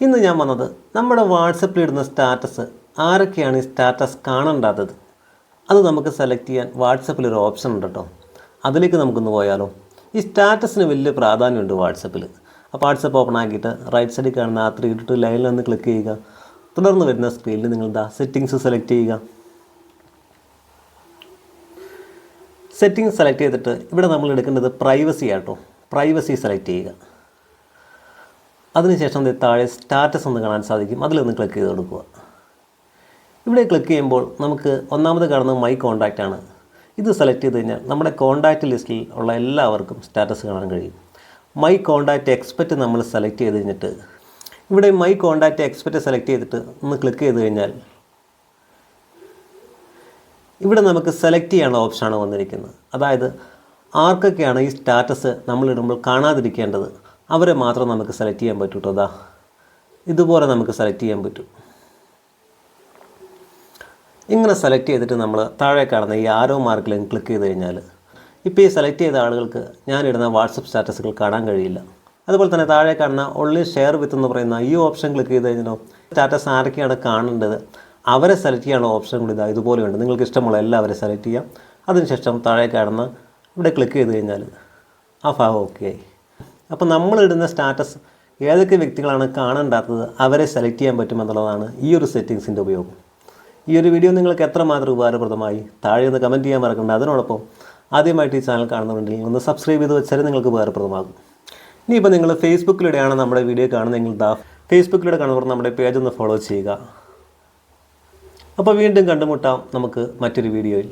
ഇന്ന് ഞാൻ വന്നത് നമ്മുടെ വാട്സപ്പിൽ ഇടുന്ന സ്റ്റാറ്റസ് ആരൊക്കെയാണ് ഈ സ്റ്റാറ്റസ് കാണണ്ടാത്തത്? അത് നമുക്ക് സെലക്ട് ചെയ്യാൻ വാട്സപ്പിൽ ഒരു ഓപ്ഷൻ ഉണ്ട് കേട്ടോ അതിലേക്ക് നമുക്കൊന്ന് പോയാലോ. ഈ സ്റ്റാറ്റസിന് വലിയ പ്രാധാന്യമുണ്ട് വാട്സപ്പിൽ അപ്പോൾ വാട്സപ്പ് ഓപ്പൺ ആക്കിയിട്ട് റൈറ്റ് സൈഡിൽ കാണുന്ന ആ ത്രീ ടു ലൈനിൽ ഒന്ന് ക്ലിക്ക് ചെയ്യുക. തുടർന്ന് വരുന്ന സ്ക്രീനിൽ നിങ്ങൾ ദാ സെറ്റിങ്സ് സെലക്ട് ചെയ്യുക. സെറ്റിങ്സ് സെലക്ട് ചെയ്തിട്ട് ഇവിടെ നമ്മൾ എടുക്കേണ്ടത് പ്രൈവസി ആട്ടോ. പ്രൈവസി സെലക്ട് ചെയ്യുക. അതിനുശേഷം ഇത് താഴെ സ്റ്റാറ്റസ് ഒന്ന് കാണാൻ സാധിക്കും. അതിലൊന്ന് ക്ലിക്ക് ചെയ്ത് കൊടുക്കുക. ഇവിടെ ക്ലിക്ക് ചെയ്യുമ്പോൾ നമുക്ക് ഒന്നാമത് കാണുന്നത് മൈ കോണ്ടാക്റ്റ് ആണ്. ഇത് സെലക്ട് ചെയ്ത് കഴിഞ്ഞാൽ നമ്മുടെ കോണ്ടാക്റ്റ് ലിസ്റ്റിൽ ഉള്ള എല്ലാവർക്കും സ്റ്റാറ്റസ് കാണാൻ കഴിയും. മൈ കോണ്ടാക്റ്റ് എക്സ്പെക്റ്റ് നമ്മൾ സെലക്ട് ചെയ്ത് കഴിഞ്ഞിട്ട് ഇവിടെ മൈ കോണ്ടാക്റ്റ് എക്സ്പെക്റ്റ് സെലക്ട് ചെയ്തിട്ട് ഒന്ന് ക്ലിക്ക് ചെയ്ത് കഴിഞ്ഞാൽ ഇവിടെ നമുക്ക് സെലക്ട് ചെയ്യാനുള്ള ഓപ്ഷനാണ് വന്നിരിക്കുന്നത്. അതായത് ആർക്കൊക്കെയാണ് ഈ സ്റ്റാറ്റസ് നമ്മളിടുമ്പോൾ കാണാതിരിക്കേണ്ടത്? അവരെ മാത്രം നമുക്ക് സെലക്ട് ചെയ്യാൻ പറ്റൂ കേട്ടോ അതാ ഇതുപോലെ നമുക്ക് സെലക്ട് ചെയ്യാൻ പറ്റും. ഇങ്ങനെ സെലക്ട് ചെയ്തിട്ട് നമ്മൾ താഴെ കാണുന്ന ഈ ആരോ മാർക്കിലും ക്ലിക്ക് ചെയ്ത് കഴിഞ്ഞാൽ ഇപ്പോൾ ഈ സെലക്ട് ചെയ്ത ആളുകൾക്ക് ഞാനിടുന്ന വാട്സപ്പ് സ്റ്റാറ്റസുകൾ കാണാൻ കഴിയില്ല. അതുപോലെ തന്നെ താഴെ കാണുന്ന ഒള്ളി ഷെയർ വിത്ത് എന്ന് പറയുന്ന ഈ ഓപ്ഷൻ ക്ലിക്ക് ചെയ്ത് കഴിഞ്ഞാലോ സ്റ്റാറ്റസ് ആരൊക്കെയാണ് കാണേണ്ടത് അവരെ സെലക്ട് ചെയ്യാനുള്ള ഓപ്ഷൻ കൂടി ഇതാ ഇതുപോലെയുണ്ട്. നിങ്ങൾക്ക് ഇഷ്ടമുള്ള എല്ലാവരെയും സെലക്ട് ചെയ്യാം. അതിനുശേഷം താഴെ കാണുന്ന ഇവിടെ ക്ലിക്ക് ചെയ്ത് കഴിഞ്ഞാൽ ആ ഭാഗം ഓക്കെ ആയി. അപ്പോൾ നമ്മളിടുന്ന സ്റ്റാറ്റസ് ഏതൊക്കെ വ്യക്തികളാണ് കാണണ്ടാത്തത് അവരെ സെലക്ട് ചെയ്യാൻ പറ്റുമെന്നുള്ളതാണ് ഈ ഒരു സെറ്റിങ്സിന്റെ ഉപയോഗം. ഈ ഒരു വീഡിയോ നിങ്ങൾക്ക് എത്രമാത്രം ഉപകാരപ്രദമായി താഴെ ഒന്ന് കമന്റ് ചെയ്യാൻ മറക്കണ്ട. അതിനോടൊപ്പം ആദ്യമായിട്ട് ഈ ചാനൽ കാണുന്നുണ്ടെങ്കിൽ ഒന്ന് സബ്സ്ക്രൈബ് ചെയ്ത് വെച്ചാൽ നിങ്ങൾക്ക് ഉപകാരപ്രദമാകും. ഇനിയിപ്പോൾ നിങ്ങൾ ഫേസ്ബുക്കിലൂടെയാണ് നമ്മുടെ വീഡിയോ കാണുന്നതെങ്കിൽ ദാ ഫേസ്ബുക്കിലൂടെ കാണുന്നവർ നമ്മുടെ പേജ് ഒന്ന് ഫോളോ ചെയ്യുക. അപ്പോൾ വീണ്ടും കണ്ടുമുട്ടാം നമുക്ക് മറ്റൊരു വീഡിയോയിൽ